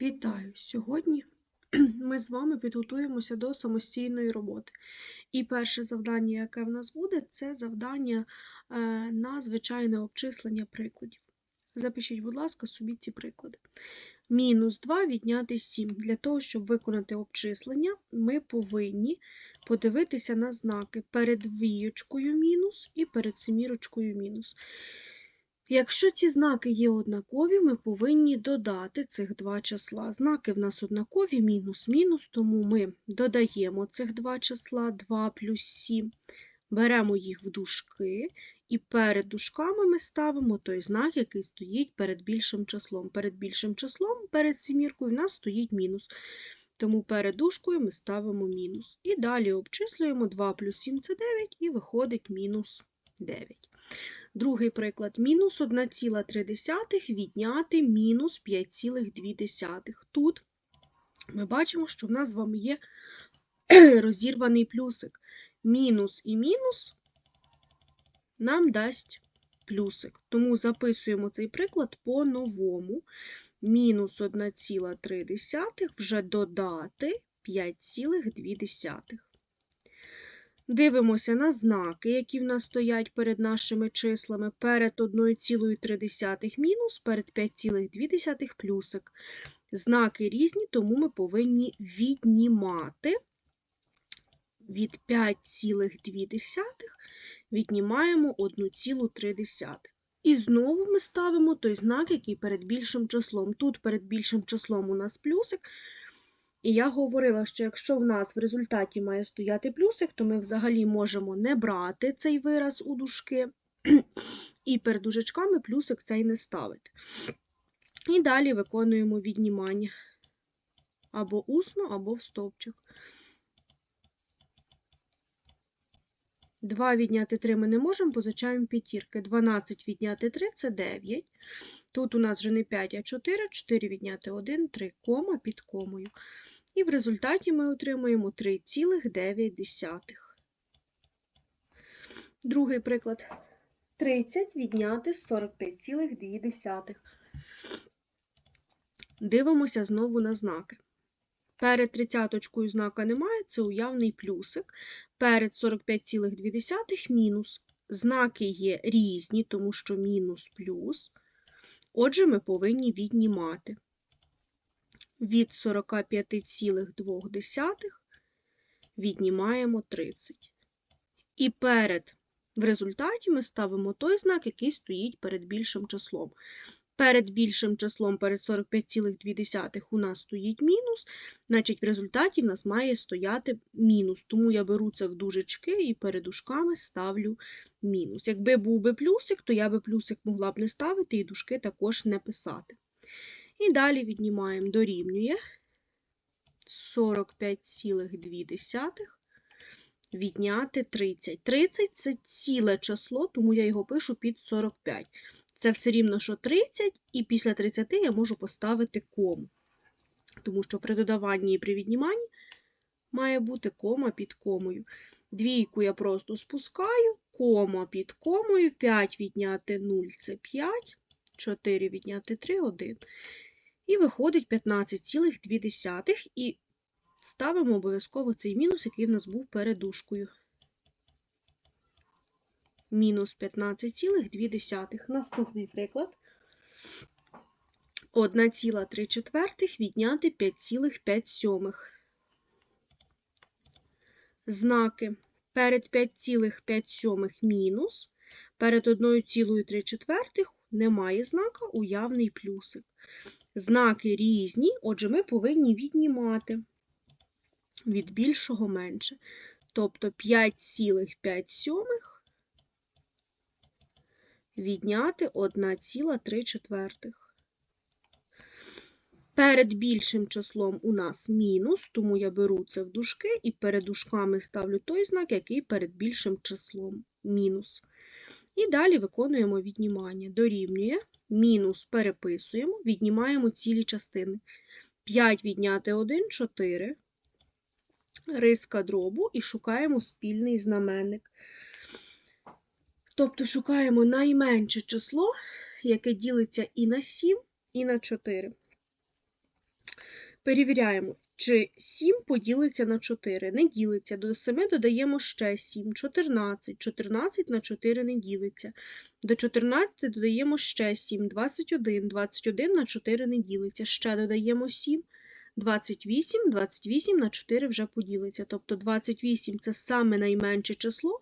Вітаю! Сьогодні ми з вами підготуємося до самостійної роботи. І перше завдання, яке в нас буде, це завдання е, на звичайне обчислення прикладів. Запишіть, будь ласка, собі ці приклади. Мінус 2 відняти 7. Для того, щоб виконати обчислення, ми повинні подивитися на знаки перед двієчкою мінус і перед семірочкою мінус. Якщо ці знаки є однакові, ми повинні додати цих два числа. Знаки в нас однакові, мінус-мінус, тому ми додаємо цих два числа 2 плюс 7, беремо їх в дужки, і перед дужками ми ставимо той знак, який стоїть перед більшим числом. Перед більшим числом, перед сіміркою, в нас стоїть мінус. Тому перед дужкою ми ставимо мінус. І далі обчислюємо 2 плюс 7 це 9, і виходить мінус 9. Другий приклад. Мінус 1,3 відняти мінус 5,2. Тут ми бачимо, що в нас з вами є розірваний плюсик. Мінус і мінус нам дасть плюсик. Тому записуємо цей приклад по-новому. Мінус 1,3 вже додати 5,2. Дивимося на знаки, які в нас стоять перед нашими числами. Перед 1,3 мінус, перед 5,2 плюсик. Знаки різні, тому ми повинні віднімати від 5,2 віднімаємо 1,3. І знову ми ставимо той знак, який перед більшим числом. Тут перед більшим числом у нас плюсик, і я говорила, що якщо в нас в результаті має стояти плюсик, то ми взагалі можемо не брати цей вираз у дужки, і перед дужечками плюсик цей не ставити. І далі виконуємо віднімання або усно, або в стовпчик. 2 відняти 3 ми не можемо, позичаємо п'ятірки. 12 відняти 3 це 9. Тут у нас вже не 5, а 4, 4 відняти 1, 3 кома під комою. І в результаті ми отримуємо 3,9. Другий приклад. 30 відняти з 45,2. Дивимося знову на знаки. Перед тридцяточкою знака немає, це уявний плюсик. Перед 45,2 мінус. Знаки є різні, тому що мінус плюс. Отже, ми повинні віднімати від 45,2 віднімаємо 30. І перед, в результаті ми ставимо той знак, який стоїть перед більшим числом. Перед більшим числом, перед 45,2 у нас стоїть мінус, значить, в результаті в нас має стояти мінус. Тому я беру це в дужечки і перед дужками ставлю мінус. Якби був би плюсик, то я би плюсик могла б не ставити і дужки також не писати. І далі віднімаємо дорівнює 45,2 відняти 30. 30 це ціле число, тому я його пишу під 45. Це все рівно, що 30, і після 30 я можу поставити кому. Тому що при додаванні і при відніманні має бути кома під комою. Двійку я просто спускаю, кома під комою, 5 відняти 0 це 5, 4 відняти 3 1. І виходить 15,2. І ставимо обов'язково цей мінус, який в нас був перед дужкою. Мінус 15,2. Наступний приклад. 1,3 відняти 5,5. Знаки перед 5,5 мінус, перед 1,3 немає знака уявний плюсик. Знаки різні, отже, ми повинні віднімати від більшого менше. Тобто 5,5 відняти 1,3. Перед більшим числом у нас мінус, тому я беру це в дужки і перед дужками ставлю той знак, який перед більшим числом мінус. І далі виконуємо віднімання. Дорівнює, мінус переписуємо, віднімаємо цілі частини. 5 відняти 1 4. Риска дробу і шукаємо спільний знаменник. Тобто шукаємо найменше число, яке ділиться і на 7, і на 4. Перевіряємо, чи 7 поділиться на 4. Не ділиться. До 7 додаємо ще 7. 14. 14 на 4 не ділиться. До 14 додаємо ще 7. 21. 21 на 4 не ділиться. Ще додаємо 7. 28. 28 на 4 вже поділиться. Тобто 28 це саме найменше число,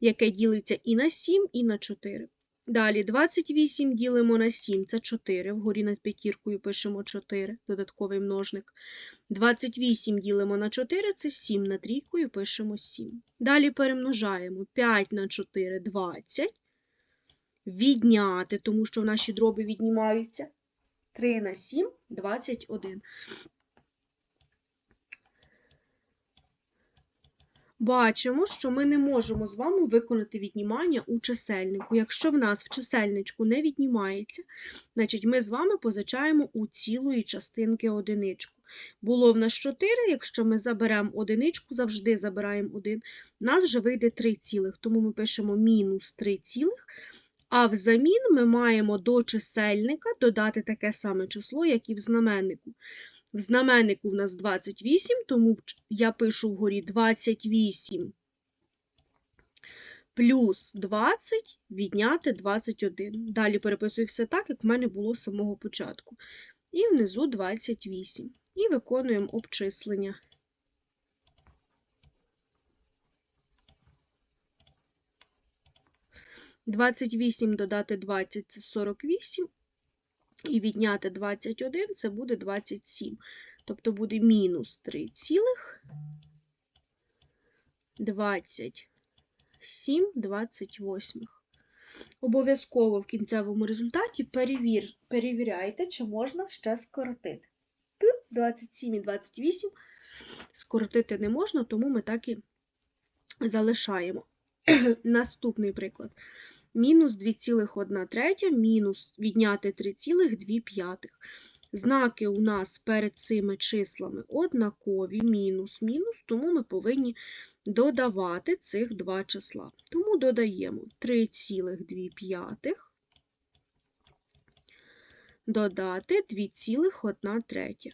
яке ділиться і на 7, і на 4. Далі 28 ділимо на 7, це 4. Вгорі над п'ятіркою пишемо 4, додатковий множник. 28 ділимо на 4, це 7 на трійкою пишемо 7. Далі перемножаємо 5 на 4 20. Відняти, тому що в наші дроби віднімаються. 3 на 7 21. Бачимо, що ми не можемо з вами виконати віднімання у чисельнику. Якщо в нас в чисельничку не віднімається, значить ми з вами позичаємо у цілої частинки одиничку. Було в нас 4, якщо ми заберемо одиничку, завжди забираємо 1, у нас вже вийде 3 цілих, тому ми пишемо мінус 3 цілих, а взамін ми маємо до чисельника додати таке саме число, як і в знаменнику. В знаменнику в нас 28, тому я пишу вгорі 28 плюс 20 відняти 21. Далі переписую все так, як в мене було з самого початку. І внизу 28. І виконуємо обчислення. Двадцять вісім додати 20 – це 48, і відняти 21 це буде 27. Тобто буде мінус 3 цілих 27 28. Обов'язково в кінцевому результаті перевір, перевіряйте, чи можна ще скоротити. Тут 27 і 28 скоротити не можна, тому ми так і залишаємо. Наступний приклад мінус 2,1 третя, мінус відняти 3,2. Знаки у нас перед цими числами однакові, мінус, мінус, тому ми повинні додавати цих два числа. Тому додаємо 3,2 додати 2,1 третя.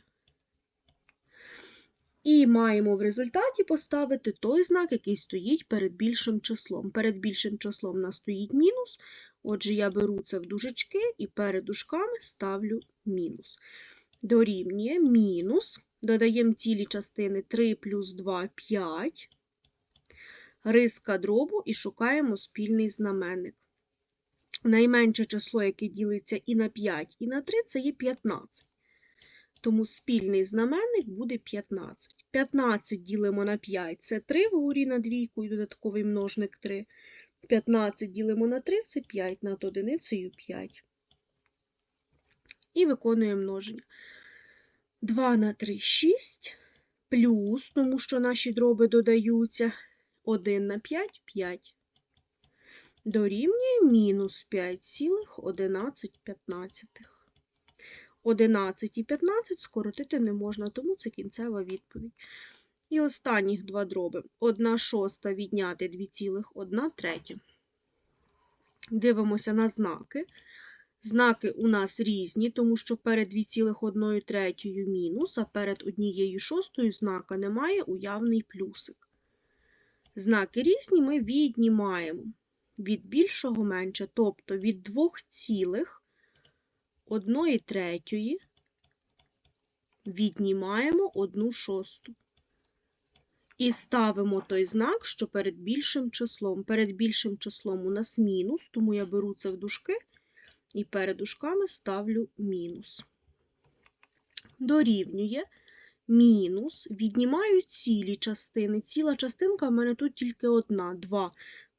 І маємо в результаті поставити той знак, який стоїть перед більшим числом. Перед більшим числом у нас стоїть мінус, отже, я беру це в дужечки і перед дужками ставлю мінус. Дорівнює мінус, додаємо цілі частини 3 плюс 2 5, риска дробу і шукаємо спільний знаменник. Найменше число, яке ділиться і на 5, і на 3, це є 15. Тому спільний знаменник буде 15. 15 ділимо на 5 це 3 вгорі на двійку і додатковий множник 3. 15 ділимо на 3 це 5 над одиницею 5. І виконуємо множення. 2 на 3 6 плюс, тому що наші дроби додаються 1 на 5 5. Дорівнює мінус 5,11. 11 і 15 скоротити не можна, тому це кінцева відповідь. І останніх два дроби. 1 шоста відняти 2,1 третя. Дивимося на знаки. Знаки у нас різні, тому що перед 2,1 третьою мінус, а перед 1 шостою знака немає уявний плюсик. Знаки різні ми віднімаємо від більшого менше, тобто від 2 цілих 1 третьої віднімаємо 1 шосту. І ставимо той знак, що перед більшим числом. Перед більшим числом у нас мінус, тому я беру це в дужки і перед дужками ставлю мінус. Дорівнює мінус, віднімаю цілі частини. Ціла частинка в мене тут тільки одна, 2.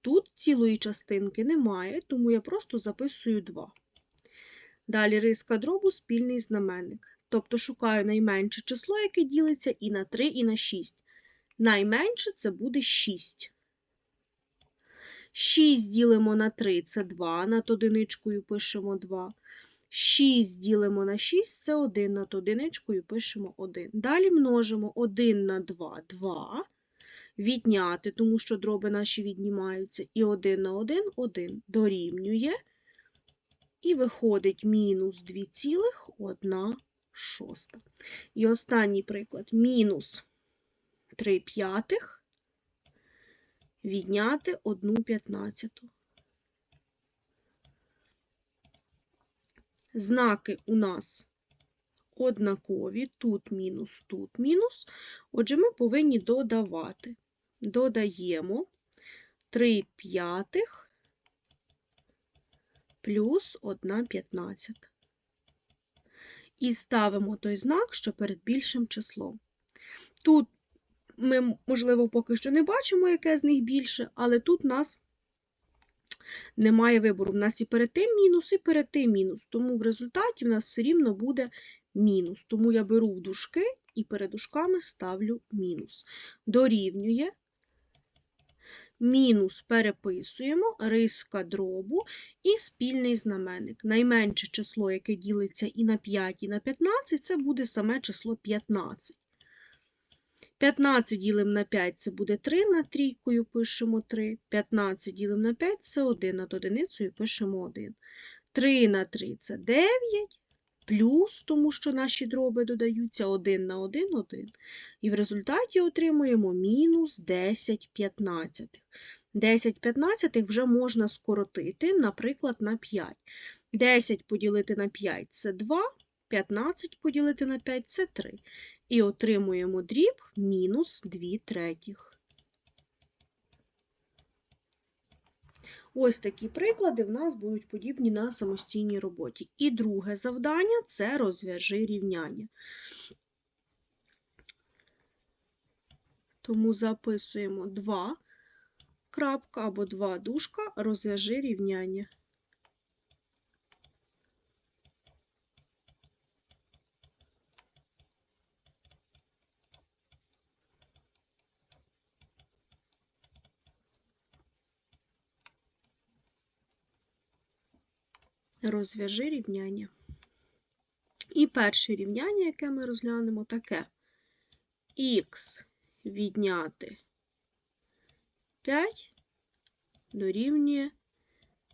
Тут цілої частинки немає, тому я просто записую 2. Далі риска дробу спільний знаменник. Тобто шукаю найменше число, яке ділиться і на 3, і на 6. Найменше це буде 6. 6 ділимо на 3 це 2, над одиничкою пишемо 2. 6 ділимо на 6 це 1, над одиничкою пишемо 1. Далі множимо 1 на 2 2. Відняти, тому що дроби наші віднімаються. І 1 на 1 1 дорівнює і виходить мінус 2,1 шоста. І останній приклад. Мінус 3 п'ятих відняти 1 п'ятнадцяту. Знаки у нас однакові, тут мінус, тут мінус. Отже, ми повинні додавати. Додаємо 3 п'ятих плюс 1 п'ятнадцята. І ставимо той знак, що перед більшим числом. Тут ми, можливо, поки що не бачимо, яке з них більше, але тут нас немає вибору. У нас і перед тим мінус, і перед тим мінус. Тому в результаті в нас все рівно буде мінус. Тому я беру в дужки і перед дужками ставлю мінус. Дорівнює. Мінус переписуємо, риска дробу і спільний знаменник. Найменше число, яке ділиться і на 5, і на 15, це буде саме число 15. 15 ділимо на 5, це буде 3, над трійкою пишемо 3. 15 ділимо на 5, це 1, над одиницею пишемо 1. 3 на 3 це 9, плюс, тому що наші дроби додаються 1 на 1, 1. І в результаті отримуємо мінус 10 п'ятнадцятих. 10 п'ятнадцятих вже можна скоротити, наприклад, на 5. 10 поділити на 5 – це 2, 15 поділити на 5 – це 3. І отримуємо дріб мінус 2 третіх. Ось такі приклади в нас будуть подібні на самостійній роботі. І друге завдання – це розв'яжи рівняння. Тому записуємо 2 крапка або 2 дужка, розв'яжи рівняння. Розв'яжи рівняння. І перше рівняння, яке ми розглянемо, таке. Х відняти 5 дорівнює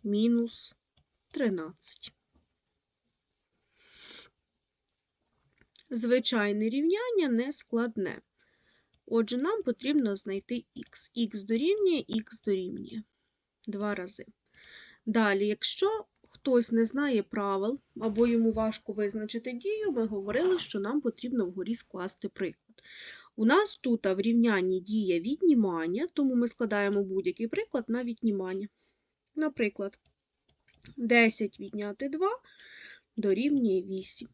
мінус 13. Звичайне рівняння не складне. Отже, нам потрібно знайти х. х дорівнює, х дорівнює. Два рази. Далі, якщо хтось не знає правил або йому важко визначити дію, ми говорили, що нам потрібно вгорі скласти приклад. У нас тут в рівнянні діє віднімання, тому ми складаємо будь-який приклад на віднімання. Наприклад, 10 відняти 2 дорівнює 8.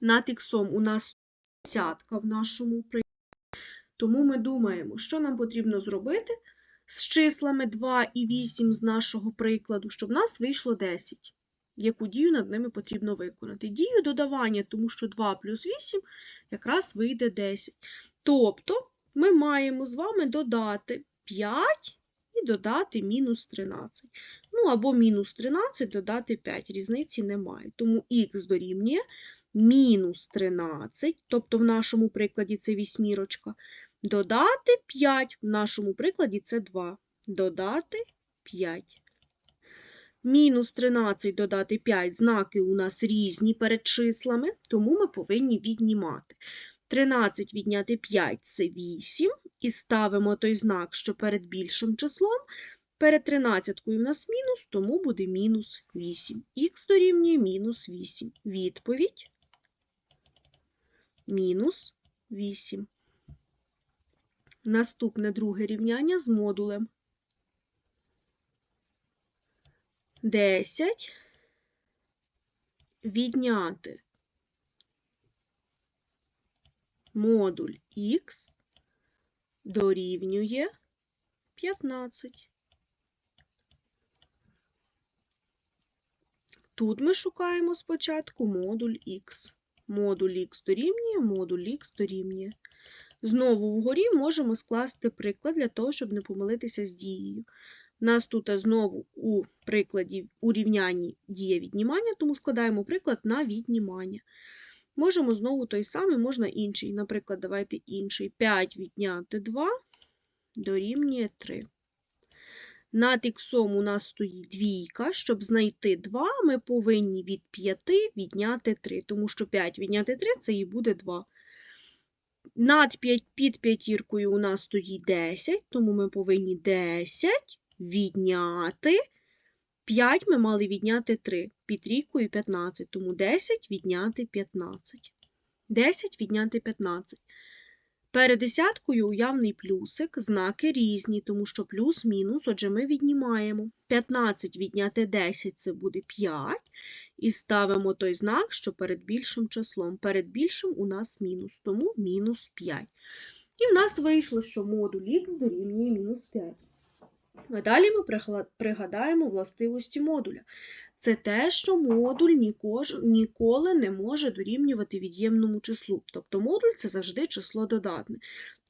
Над іксом у нас десятка в нашому прикладі, тому ми думаємо, що нам потрібно зробити з числами 2 і 8 з нашого прикладу, щоб в нас вийшло 10. Яку дію над ними потрібно виконати? Дію додавання, тому що 2 плюс 8 якраз вийде 10. Тобто ми маємо з вами додати 5 і додати мінус 13. Ну, або мінус 13 додати 5. Різниці немає. Тому х дорівнює мінус 13, тобто в нашому прикладі це вісьмірочка, додати 5, в нашому прикладі це 2. Додати 5. Мінус 13 додати 5 знаки у нас різні перед числами, тому ми повинні віднімати. 13 відняти 5 це 8, і ставимо той знак, що перед більшим числом. Перед 13 у нас мінус, тому буде мінус 8. Х дорівнює мінус 8. Відповідь мінус 8. Наступне друге рівняння з модулем. 10 відняти модуль х дорівнює 15. Тут ми шукаємо спочатку модуль х. Модуль х дорівнює, модуль х дорівнює. Знову вгорі можемо скласти приклад для того, щоб не помилитися з дією. У нас тут знову у прикладі у рівнянні дія віднімання, тому складаємо приклад на віднімання. Можемо знову той самий, можна інший. Наприклад, давайте інший. 5 відняти 2 дорівнює 3. Над х у нас стоїть двійка. Щоб знайти 2, ми повинні від 5 відняти 3, тому що 5 відняти 3 це і буде 2. Над 5, під п'ятіркою у нас стоїть 10, тому ми повинні 10 відняти. 5 ми мали відняти 3. Під трійкою 15, тому 10 відняти 15. 10 відняти 15. Перед десяткою уявний плюсик, знаки різні, тому що плюс-мінус, отже, ми віднімаємо. 15 відняти 10 це буде 5. І ставимо той знак, що перед більшим числом. Перед більшим у нас мінус, тому мінус 5. І в нас вийшло, що модуль х дорівнює мінус 5. А далі ми пригадаємо властивості модуля. Це те, що модуль ніколи не може дорівнювати від'ємному числу. Тобто модуль це завжди число додатне.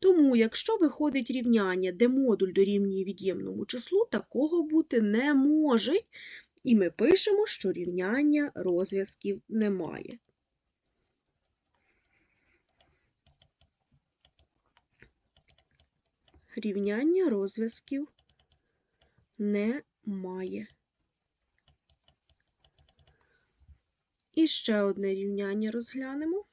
Тому, якщо виходить рівняння, де модуль дорівнює від'ємному числу, такого бути не може. І ми пишемо, що рівняння розв'язків немає. Рівняння розв'язків немає. І ще одне рівняння розглянемо.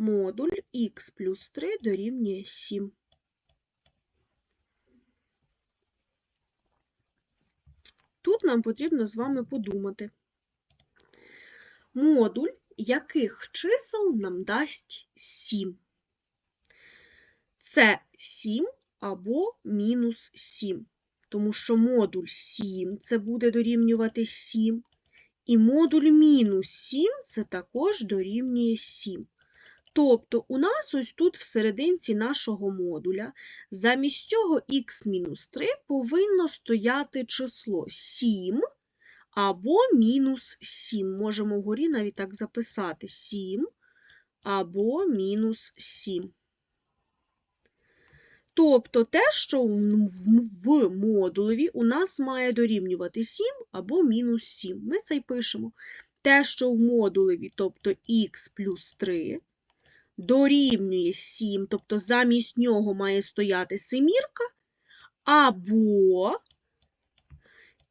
Модуль х плюс 3 дорівнює 7. Тут нам потрібно з вами подумати. Модуль яких чисел нам дасть 7? Це 7 або мінус 7. Тому що модуль 7 це буде дорівнювати 7. І модуль мінус 7 це також дорівнює 7. Тобто у нас ось тут в серединці нашого модуля замість цього х-3 повинно стояти число 7 або мінус 7. Можемо вгорі навіть так записати 7 або мінус 7. Тобто те, що в модулеві у нас має дорівнювати 7 або мінус 7. Ми це й пишемо. Те, що в модулеві, тобто х плюс 3, дорівнює 7, тобто замість нього має стояти семірка, або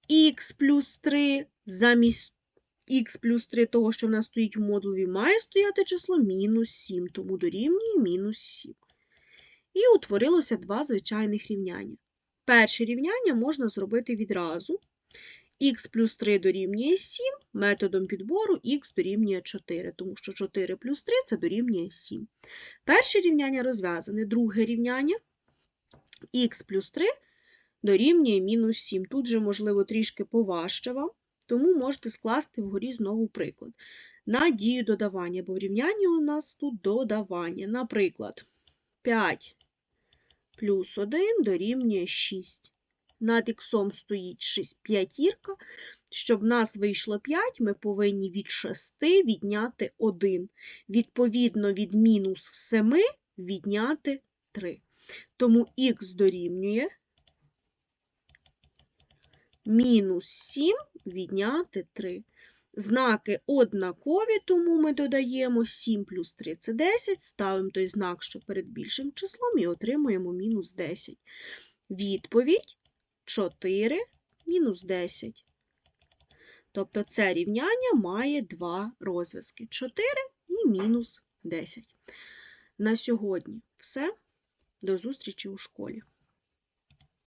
х плюс 3 замість х плюс 3 того, що в нас стоїть в модулі, має стояти число мінус 7, тому дорівнює мінус 7. І утворилося два звичайних рівняння. Перше рівняння можна зробити відразу. Х плюс 3 дорівнює 7, методом підбору х дорівнює 4, тому що 4 плюс 3 це дорівнює 7. Перше рівняння розв'язане, друге рівняння х плюс 3 дорівнює мінус 7. Тут же, можливо, трішки поважче вам, тому можете скласти вгорі знову приклад. На дію додавання, бо в рівнянні у нас тут додавання. Наприклад, 5 плюс 1 дорівнює 6. Над х стоїть 6, п'ятірка. Щоб в нас вийшло 5, ми повинні від 6 відняти 1. Відповідно, від мінус 7 відняти 3. Тому х дорівнює мінус 7 відняти 3. Знаки однакові, тому ми додаємо 7 плюс 3 це 10, ставимо той знак, що перед більшим числом, і отримуємо мінус 10. Відповідь 4 мінус 10. Тобто це рівняння має два розв'язки 4 і мінус 10. На сьогодні все. До зустрічі у школі.